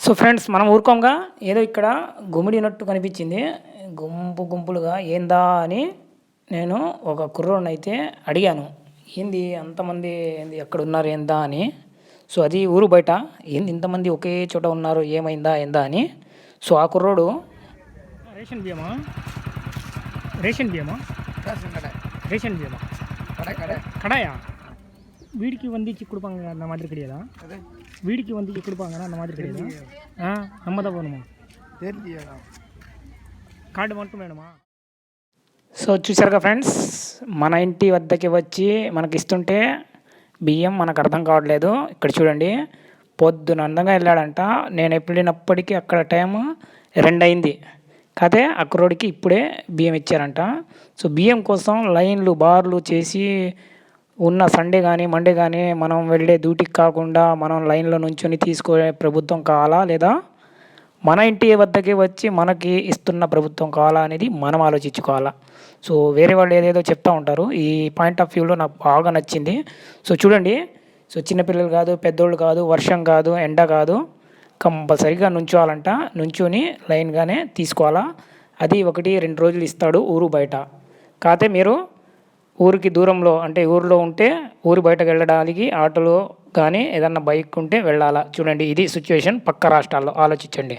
So friends మనం ఊరుకోంగా. ఏదో ఇక్కడ గుమిడినట్టు కనిపించింది. గుంపు గుంపులుగా ఏందా అని నేను ఒక కుర్రోడిని అయితే అడిగాను. ఏంది అంతమంది ఏంది ఎక్కడ ఉన్నారు ఏందా అని? సో అది ఊరు బయట. ఏంది ఇంతమంది ఒకే చోట ఉన్నారు? ఏమైందా? ఏందా? అని. సో ఆ కుర్రోడు రేషన్ బియ్యమా? రేషన్ బియ్యమా? రేషన్ బియ్యమా? కడాయా? வீடுக்கு வந்துச்சு கொடுப்பாங்க அந்த மாதிரி கிடையாதா அது வீடுக்கு வந்துச்சு கொடுப்பாங்கன்னா அந்த மாதிரி கிடையாதா ஆ நம்ம தான் போகணுமா தெரியலையா కార్డు மட்டும் వేణమా సో చూసారుగా ఫ్రెండ్స్ మన ఇంటి వద్దకి వచ్చి మనకి ఇస్తుంటే బియ్యం మనకు అర్థం కావట్లేదు ఇక్కడ చూడండి పొద్దున అందంగా వెళ్ళాడంట నేను వెళ్ళినప్పటికీ అక్కడ టైం రెండు అయింది కాదే అక్కరోడికి ఇప్పుడే బియ్యం ఇచ్చారంట సో బియ్యం కోసం లైన్లు బార్లు చేసి ఉన్న సండే కానీ మండే కానీ మనం వెళ్ళే డ్యూటీకి కాకుండా మనం లైన్లో నుంచొని తీసుకునే ప్రభుత్వం కావాలా లేదా మన ఇంటి వద్దకి వచ్చి మనకి ఇస్తున్న ప్రభుత్వం కావాలా అనేది మనం ఆలోచించుకోవాలా? సో వేరే వాళ్ళు ఏదేదో చెప్తూ ఉంటారు. ఈ పాయింట్ ఆఫ్ వ్యూలో నాకు బాగా నచ్చింది. సో చూడండి. సో చిన్నపిల్లలు కాదు పెద్దోళ్ళు కాదు వర్షం కాదు ఎండ కాదు కంపల్సరిగా నుంచోవాలంట. నుంచుని లైన్గానే తీసుకోవాలా. అది ఒకటి రెండు రోజులు ఇస్తాడు ఊరు బయట. కాకపోతే మీరు ఊరికి దూరంలో అంటే ఊరిలో ఉంటే ఊరి బయటకు వెళ్ళడానికి ఆటోలో కానీ ఏదన్నా బైక్ ఉంటే వెళ్ళాలా? చూడండి ఇది సిచ్యువేషన్ పక్క రాష్ట్రాల్లో. ఆలోచించండి.